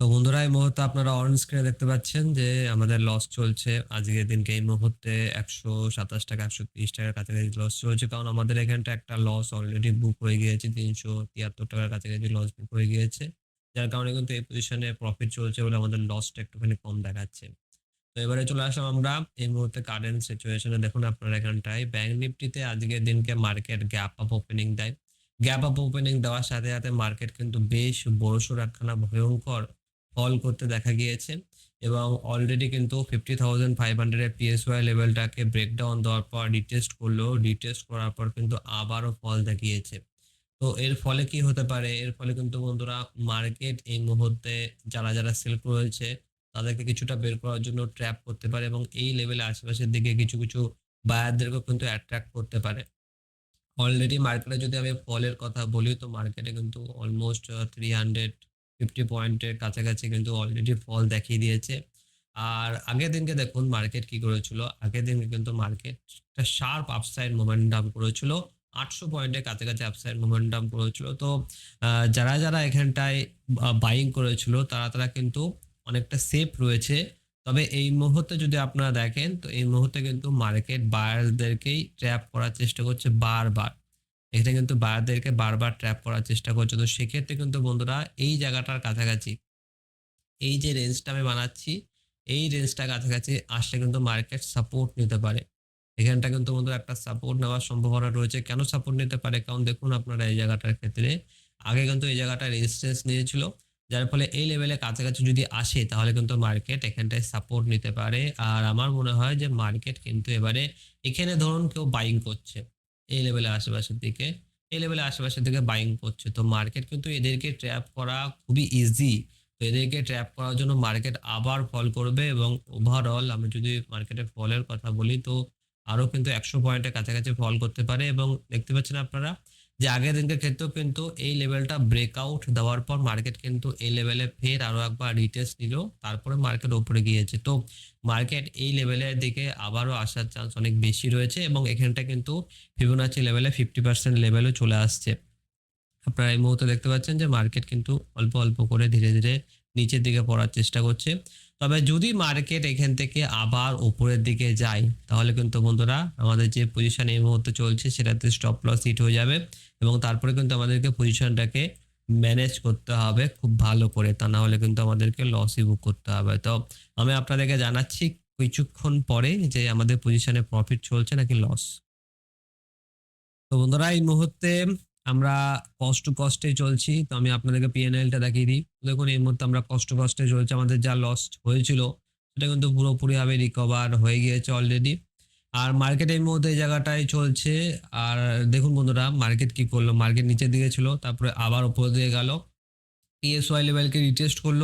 তো বন্ধুরা, এই মুহূর্তে আপনারা অন স্ক্রিনে দেখতে পাচ্ছেন যে আমাদের লস চলছে। আজকের দিনকে এই মুহূর্তে একশো সাতাশ টাকা, একশো তিরিশ টাকার কাছাকাছি লস চলছে। কারণ আমাদের এখানটা একটা লস অলরেডি বুক হয়ে গিয়েছে। তিনশো তিয়াত্তর টাকার কাছাকাছি লস বুক হয়ে গিয়েছে। যার কারণে কিন্তু এই পজিশনে প্রফিট চলছে বলে আমাদের লসটা একটুখানি কম দেখাচ্ছে। তো এবারে চলে আসলাম আমরা এই মুহূর্তে কারেন্ট সিচুয়েশনে দেখুন আপনারা এখানটায় ব্যাংক নিফটিতে আজকের দিনকে মার্কেট গ্যাপ আপ ওপেনিং দেয়। গ্যাপ আপ ওপেনিং দেওয়ার সাথে সাথে মার্কেট কিন্তু বেশ বড়সড় একখানা ভয়ঙ্কর ফল করতে দেখা গিয়েছে এবং অলরেডি কিন্তু ফিফটি থাউজেন্ড ফাইভ হান্ড্রেডের পিএসওয়াই লেভেলটাকে ব্রেকডাউন দেওয়ার পর রিটেস্ট করল। রিটেস্ট করার পর কিন্তু আবারও ফল দেখিয়েছে। তো এর ফলে কি হতে পারে? এর ফলে কিন্তু বন্ধুরা মার্কেট এই মুহূর্তে যারা যারা সেল করেছে তাদেরকে কিছুটা বের করার জন্য ট্র্যাপ করতে পারে এবং এই লেভেলে আশেপাশের দিকে কিছু কিছু বায়ারদেরকেও কিন্তু অ্যাট্রাক্ট করতে পারে। অলরেডি মার্কেটে যদি আমি ফলের কথা বলি, তো মার্কেটে কিন্তু অলমোস্ট থ্রি হান্ড্রেড ফিফটি পয়েন্টের কাছাকাছি কিন্তু অলরেডি ফল দেখিয়ে দিয়েছে। আর আগের দিনকে দেখুন মার্কেট কি করেছিল? আগের দিনকে কিন্তু মার্কেট একটা শার্প আপসাইড মোমেন্টাম করেছিল। আটশো পয়েন্টের কাছাকাছি আপসাইড মোমেন্টাম করেছিল। তো যারা যারা এখানটায় বাইং করেছিল, তারা তারা কিন্তু অনেকটা সেফ রয়েছে। তবে এই মুহূর্তে যদি আপনারা দেখেন, তো এই মুহূর্তে কিন্তু মার্কেট বায়ারদেরকেই ট্র্যাপ করার চেষ্টা করছে বারবার। এখানে কিন্তু বায়ারদেরকে বারবার ট্র্যাপ করার চেষ্টা করছে। তো সেক্ষেত্রে কিন্তু বন্ধুরা, এই জায়গাটার কাছাকাছি, এই যে রেঞ্জটা আমি বানাচ্ছি, এই রেঞ্জটা কাছাকাছি আসলে কিন্তু মার্কেট সাপোর্ট নিতে পারে। এখানটা কিন্তু বন্ধুরা একটা সাপোর্ট নেওয়ার সম্ভাবনা রয়েছে। কেন সাপোর্ট নিতে পারে? কারণ দেখুন আপনারা এই জায়গাটার ক্ষেত্রে, আগে কিন্তু এই জায়গাটা রেজিস্ট্যান্স নিয়েছিল, যার ফলে এই লেভেলে কাছাকাছি যদি আসে, তাহলে কিন্তু মার্কেট এখানটায় সাপোর্ট নিতে পারে। আর আমার মনে হয় যে মার্কেট কিন্তু এবারে, এখানে ধরুন কেউ বাইং করছে। এই লেভেলের আশেপাশের দিকে এই লেভেলের আশেপাশের দিকে বাইং করছে। তো মার্কেট কিন্তু এদেরকে ট্র্যাপ করা খুবই ইজি তো এদেরকে ট্র্যাপ করার জন্য মার্কেট আবার ফল করবে এবং ওভারঅল আমি যদি মার্কেটের ফলের কথা বলি, তো আরও কিন্তু একশো পয়েন্টের কাছাকাছি ফল করতে পারে এবং দেখতে পাচ্ছেন আপনারা যে আগের দিনকে ক্ষেত্রেও কিন্তু এই লেভেলটা ব্রেকআউট দেওয়ার পর মার্কেট কিন্তু এই লেভেলে ফের আরও একবার রিটেস্ট নিল, তারপরে মার্কেট ওপরে গিয়েছে। তো মার্কেট এই লেভেলের দিকে আবারও আসার চান্স অনেক বেশি রয়েছে এবং এখানটা কিন্তু ফিবোনাচি লেভেলে ফিফটি পার্সেন্ট লেভেলও চলে আসছে। আপনারা এই মুহূর্তে দেখতে পাচ্ছেন যে মার্কেট কিন্তু অল্প অল্প করে ধীরে ধীরে নিচের দিকে পড়ার চেষ্টা করছে। তবে যদি মার্কেট এখান থেকে আবার উপরের দিকে যায়, তাহলে কিন্তু বন্ধুরা আমাদের যে পজিশন এই মুহূর্তে চলছে, সেটাতে স্টপ লস হিট হয়ে যাবে এবং তারপরে কিন্তু আমাদেরকে পজিশনটাকে ম্যানেজ করতে হবে খুব ভালো করে। তা না হলে কিন্তু আমাদেরকে লসই বুক করতে হবে। তো আমি আপনাদেরকে জানাচ্ছি কিছুক্ষণ পরে যে আমাদের পজিশনে প্রফিট চলছে নাকি লস তো বন্ধুরা, এই মুহূর্তে আমরা কষ্ট টু কস্টে চলছি। তো আমি আপনাদেরকে পিএনএলটা দেখিয়ে দিই। দেখুন, এই মুহূর্তে আমরা কষ্ট কস্টে চলছে। আমাদের যা লস হয়েছিল, সেটা কিন্তু পুরোপুরিভাবে রিকভার হয়ে গিয়েছে অলরেডি আর মার্কেট এই মুহূর্তে এই জায়গাটায় চলছে। আর দেখুন বন্ধুরা মার্কেট কি করল? মার্কেট নিচের দিকে ছিল, তারপরে আবার উপরের দিয়ে গেল। পিএসওয়াই লেভেলকে রিটেস্ট করল।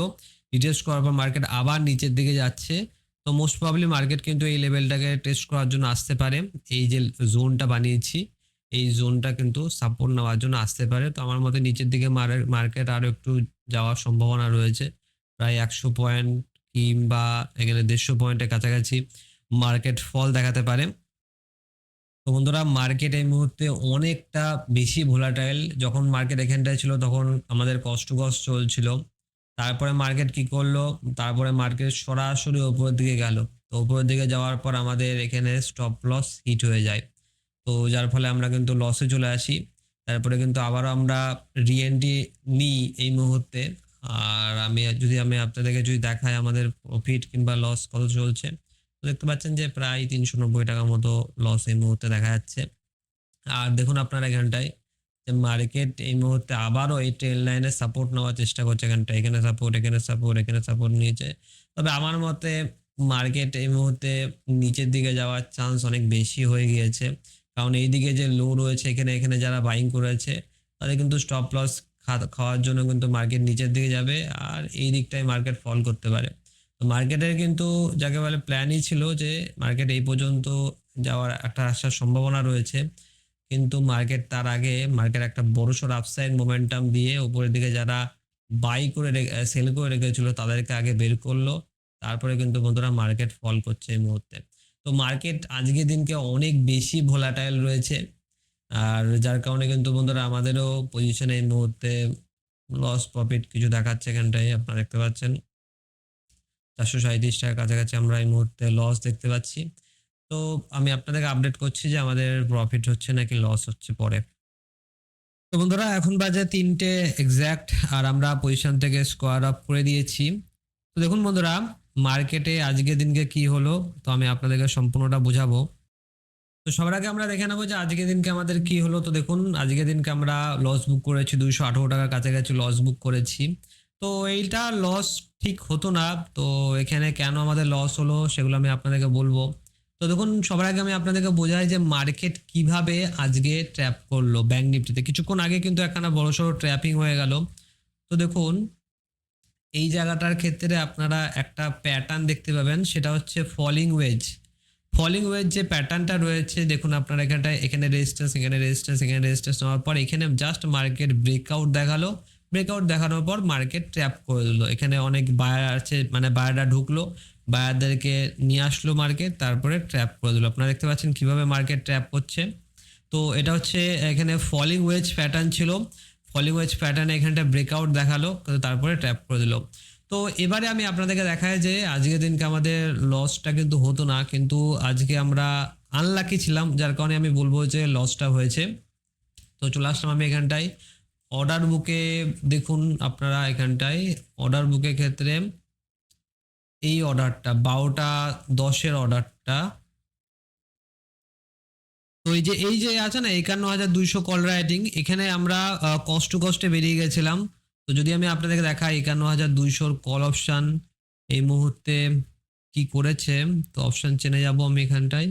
রিটেস্ট করার পর মার্কেট আবার নিচের দিকে যাচ্ছে। তো মোস্ট প্রবলি মার্কেট কিন্তু এই লেভেলটাকে টেস্ট করার জন্য আসতে পারে। এই যে জোনটা বানিয়েছি। এই জোনটা কিন্তু সাপোর্ট নেওয়ার জন্য আসতে পারে। তো আমার মতে নিচের দিকে মার্কেট আরও একটু যাওয়ার সম্ভাবনা রয়েছে। প্রায় একশো পয়েন্ট কিংবা এখানে দেড়শো পয়েন্টের কাছাকাছি মার্কেট ফল দেখাতে পারে। তো বন্ধুরা মার্কেট এই মুহূর্তে অনেকটা বেশি ভোলাটাইল যখন মার্কেট এখানটায় ছিল তখন আমাদের কষ্ট কষ্ট চলছিল। তারপরে মার্কেট কি করল? তারপরে মার্কেট সরাসরি উপরের দিকে গেল। তো উপরের দিকে যাওয়ার পর আমাদের এখানে স্টপ লস হিট হয়ে যায়। তো যার ফলে আমরা কিন্তু লসে চলে আসি। তারপরে কিন্তু আবারও আমরা রিএনটি নিই এই মুহূর্তে। আর আমি, যদি আমি আপনাদেরকে যদি দেখাই আমাদের প্রফিট কিংবা লস কত চলছে দেখতে পাচ্ছেন যে প্রায় তিনশো নব্বই টাকার মতো লস এই মুহূর্তে দেখা যাচ্ছে। আর দেখুন আপনারা এখানটায় যে মার্কেট এই মুহূর্তে আবারও এই ট্রেন লাইনে সাপোর্ট নেওয়ার চেষ্টা করছে এখানটা। এখানে সাপোর্ট এখানে সাপোর্ট এখানে সাপোর্ট নিয়েছে। তবে আমার মতে মার্কেট এই মুহূর্তে নিচের দিকে যাওয়ার চান্স অনেক বেশি হয়ে গিয়েছে। কারণ এইদিকে যে লো রয়েছে, এখানে এখানে যারা বাইং করেছে, তাদের কিন্তু স্টপ লস খাওয়ার জন্য কিন্তু মার্কেট নিচের দিকে যাবে আর এই দিকটায় মার্কেট ফল করতে পারে। তো মার্কেটের কিন্তু যাকে বলে প্ল্যানই ছিল যে মার্কেট এই পর্যন্ত যাওয়ার একটা আসার সম্ভাবনা রয়েছে। কিন্তু মার্কেট তার আগে মার্কেট একটা বড়সড় আপসাইড মোমেন্টাম দিয়ে উপরের দিকে যারা বাই করে সেল করে রেখেছিল, তাদেরকে আগে বের করল। তারপরে কিন্তু বন্ধুরা মার্কেট ফল করছে এই মুহূর্তে। তো মার্কেট আজকের দিনকে অনেক বেশি ভোলাটাইল রয়েছে। আর যার কারণে কিন্তু বন্ধুরা আমাদেরও পজিশন এই মুহূর্তে লস প্রফিট কিছু দেখাচ্ছে এখানটায়, আপনারা দেখতে পাচ্ছেন। চারশো সাঁত্রিশ টাকার কাছাকাছি আমরা এই মুহূর্তে লস দেখতে পাচ্ছি। তো আমি আপনাদেরকে আপডেট করছি যে আমাদের প্রফিট হচ্ছে নাকি লস হচ্ছে পরে। তো বন্ধুরা, এখন বাজে তিনটে এক্স্যাক্ট আর আমরা পজিশন থেকে স্কোয়ার আপ করে দিয়েছি। তো দেখুন বন্ধুরা মার্কেটে আজকের দিনকে কি হলো, তো আমি আপনাদেরকে সম্পূর্ণটা বোঝাবো। তো সবার আগে আমরা দেখে নেব যে আজকের দিনকে আমাদের কি হলো। তো দেখুন আজকের দিনকে আমরা লস বুক করেছি, দুইশো আঠারো টাকার কাছাকাছি লস বুক করেছি। তো এইটা লস ঠিক হতো না, তো এখানে কেন আমাদের লস হলো সেগুলো আমি আপনাদেরকে বলব। তো দেখুন, সবার আগে আমি আপনাদেরকে বোঝাই যে মার্কেট কীভাবে আজকে ট্র্যাপ করল ব্যাংক নিফটিতে কিছুক্ষণ আগে কিন্তু একখানা বড়সড় ট্র্যাপিং হয়ে গেল। তো দেখুন এই জায়গাটার ক্ষেত্রে আপনারা একটা প্যাটার্ন দেখতে পাবেন, সেটা হচ্ছে ফলিং ওয়েজ ফলিং ওয়েজ যে প্যাটার্নটা রয়েছে, দেখুন আপনারা এখানটায়, এখানে রেজিস্ট্যান্স এখানে রেজিস্ট্যান্স এখানে রেজিস্ট্যান্স নেওয়ার পর এখানে জাস্ট মার্কেট ব্রেকআউট দেখাল। ব্রেকআউট দেখানোর পর মার্কেট ট্র্যাপ করে দিল। এখানে অনেক বায়ার আছে মানে বায়াররা ঢুকলো বায়ারদেরকে নিয়ে আসলো মার্কেট তারপরে ট্র্যাপ করে দিল। আপনারা দেখতে পাচ্ছেন কীভাবে মার্কেট ট্র্যাপ করছে। তো এটা হচ্ছে এখানে ফলিং ওয়েজ প্যাটার্ন ছিল। ফলিং ওয়েজ প্যাটার্নে এখানটা ব্রেকআউট দেখাল তারপরে ট্র্যাপ করে দিল। তো এবারে আমি আপনাদেরকে দেখাই যে আজকের দিনকে আমাদের লসটা কিন্তু হতো না, কিন্তু আজকে আমরা আনলাকি ছিলাম, যার কারণে আমি বলব যে লসটা হয়েছে। তো চলে আসলাম আমি এখানটায়। অর্ডার বুকে দেখুন আপনারা এখানটায়। অর্ডার বুকের ক্ষেত্রে এই অর্ডারটা বারোটা দশের অর্ডারটা তো এই যে এই যে আছে না, একান্ন হাজার দুইশো কল রাইটিং এখানে আমরা কষ্ট কষ্টে বেরিয়ে গেছিলাম। তো যদি আমি আপনাদেরকে দেখাই, একান্ন হাজার দুইশোর কল অপশান এই মুহূর্তে কি করেছে, তো অপশান চেনে যাব আমি এখানটায়।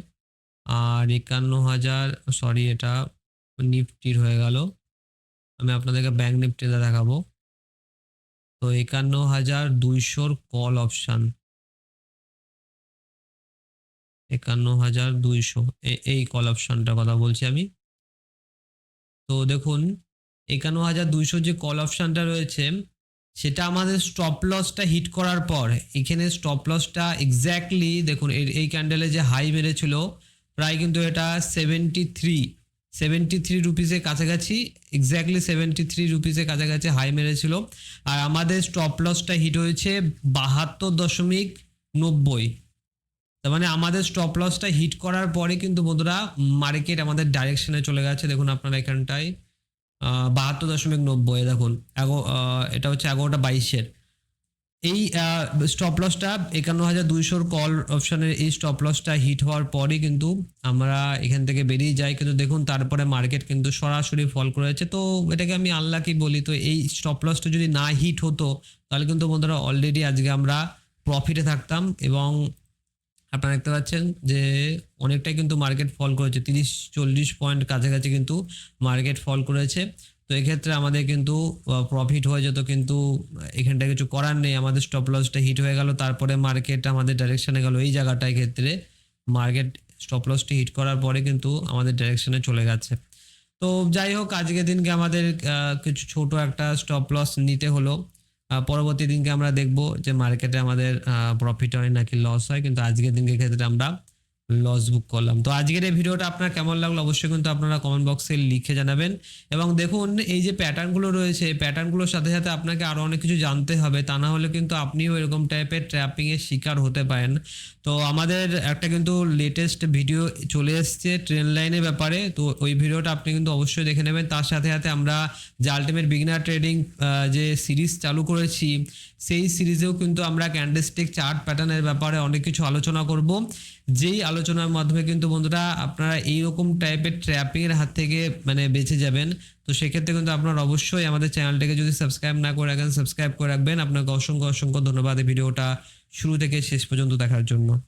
আর একান্ন হাজার সরি এটা নিফটির হয়ে গেল। আমি আপনাদেরকে ব্যাংক নিফটিটা দেখাবো। তো একান্ন হাজার দুইশোর কল অপশান একান্ন হাজার দুইশো। এই কল অপশনটার কথা বলছি আমি। তো দেখুন, একান্ন হাজার দুইশো যে কল অপশনটা রয়েছে, সেটা আমাদের স্টপ লসটা হিট করার পর, এখানে স্টপ লসটা এক্স্যাক্টলি দেখুন এই- ক্যান্ডেলে যে হাই মেরেছিল প্রায় কিন্তু এটা সেভেন্টি থ্রি সেভেন্টি থ্রি রুপিসের কাছাকাছি এক্স্যাক্টলি সেভেন্টি থ্রি রুপিসের কাছাকাছি হাই মেরেছিল। আর আমাদের স্টপ লসটা হিট হয়েছে বাহাত্তর দশমিক নব্বই। তার মানে আমাদের স্টপ লসটা হিট করার পরে কিন্তু বন্ধুরা মার্কেট আমাদের ডাইরেকশনে চলে গেছে। দেখুন আপনারা এখানটায় বাহাত্তর দশমিক নব্বই দেখুন। এগো এটা হচ্ছে এগারোটা বাইশের। এই স্টপ লসটা একান্ন হাজার দুইশোর কল অপশনের এই স্টপ লসটা হিট হওয়ার পরে কিন্তু আমরা এখান থেকে বেরিয়ে যাই। কিন্তু দেখুন তারপরে মার্কেট কিন্তু সরাসরি ফল করেছে। তো এটাকে আমি আনলাকি বলি। তো এই স্টপ লসটা যদি না হিট হতো, তাহলে কিন্তু বন্ধুরা অলরেডি আজকে আমরা প্রফিটে থাকতাম এবং আপনারা দেখতে পাচ্ছেন যে অনেকটাই কিন্তু মার্কেট ফল করেছে। তিরিশ, চল্লিশ পয়েন্ট কাছাকাছি কিন্তু মার্কেট ফল করেছে। তো এক্ষেত্রে আমাদের কিন্তু প্রফিট হয়ে যেত কিন্তু এখানটা কিছু করার নেই। আমাদের স্টপ লসটা হিট হয়ে গেল, তারপরে মার্কেট আমাদের ডাইরেকশানে গেল। এই জায়গাটায় ক্ষেত্রে মার্কেট স্টপ লসটি হিট করার পরে কিন্তু আমাদের ডাইরেকশানে চলে গেছে তো যাই হোক, আজকের দিনকে আমাদের কিছু ছোট একটা স্টপ লস নিতে হলো। পরবর্তী দিনকে আমরা দেখব যে মার্কেটে আমাদের প্রফিট হয় নাকি লস হয়। কিন্তু আজকের দিনকে ক্ষেত্রে আমরা লস বুক করলাম। তো আজকের এই ভিডিওটা আপনার কেমন লাগল অবশ্যই কিন্তু আপনারা কমেন্ট বক্সে লিখে জানাবেন। এবং দেখুন, এই যে প্যাটার্নগুলো রয়েছে, এই প্যাটার্নগুলোর সাথে সাথে আপনাকে আরও অনেক কিছু জানতে হবে। তা না হলে কিন্তু আপনিও এরকম টাইপের ট্র্যাপিংয়ের শিকার হতে পারেন। তো আমাদের একটা কিন্তু লেটেস্ট ভিডিও চলে এসছে ট্রেন লাইনের ব্যাপারে। তো ওই ভিডিওটা আপনি কিন্তু অবশ্যই দেখে নেবেন। তার সাথে সাথে আমরা যে আলটিমেট বিগিনার ট্রেডিং যে সিরিজ চালু করেছি সেই সিরিজেও কিন্তু আমরা ক্যান্ডেলস্টিক চার্ট প্যাটার্নের ব্যাপারে অনেক কিছু আলোচনা করব। যেই আলোচনার মাধ্যমে কিন্তু বন্ধুরা আপনারা এইরকম টাইপের ট্র্যাপিংয়ের হাত থেকে মানে বেঁচে যাবেন। তো সেক্ষেত্রে কিন্তু আপনারা অবশ্যই আমাদের চ্যানেলটাকে যদি সাবস্ক্রাইব না করে রাখেন সাবস্ক্রাইব করে রাখবেন। আপনাকে অসংখ্য অসংখ্য ধন্যবাদ এই ভিডিওটা শুরু থেকে শেষ পর্যন্ত দেখার জন্য।